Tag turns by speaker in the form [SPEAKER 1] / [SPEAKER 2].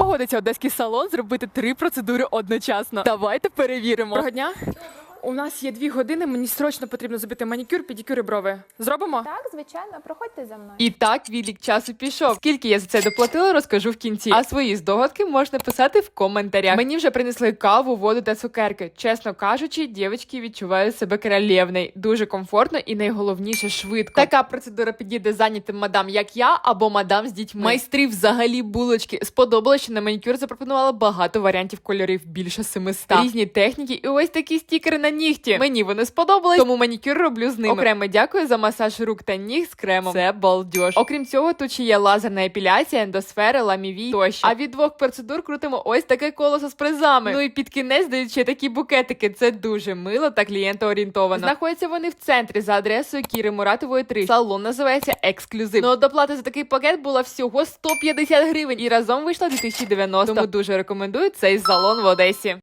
[SPEAKER 1] погодиться одеський салон зробити три процедури одночасно. Давайте перевіримо. Доброго дня. У нас є дві години. Мені срочно потрібно зробити манікюр, педикюр і брови. Зробимо?
[SPEAKER 2] Так, звичайно, проходьте за мною.
[SPEAKER 1] І так відлік часу пішов. Скільки я за це доплатила, розкажу в кінці. А свої здогадки можна писати в коментарях. Мені вже принесли каву, воду та цукерки. Чесно кажучи, дівчатки відчувають себе королевною. Дуже комфортно і найголовніше швидко. Така процедура підійде зайнятим мадам, як я, або мадам з дітьми. Майстрі взагалі булочки. Сподобалося, що на манікюр запропонувала багато варіантів кольорів, більше 700. Різні техніки, і ось такі стікери на нігті. Мені вони сподобались, тому манікюр роблю з ними. Окремо дякую за масаж рук та ніг з кремом. Це балдеж. Окрім цього, тут ще є лазерна епіляція, ендосфери, ламіві тощо. А від двох процедур крутимо ось таке колесо з призами. Ну і під кінець дають ще такі букетики. Це дуже мило та клієнтоорієнтовано. Знаходяться вони в центрі за адресою Кіри Муратової 3. Салон називається Ексклюзив. Ну, доплата за такий пакет була всього 150 гривень і разом вийшла 2090. Тому дуже рекомендую цей салон в Одесі.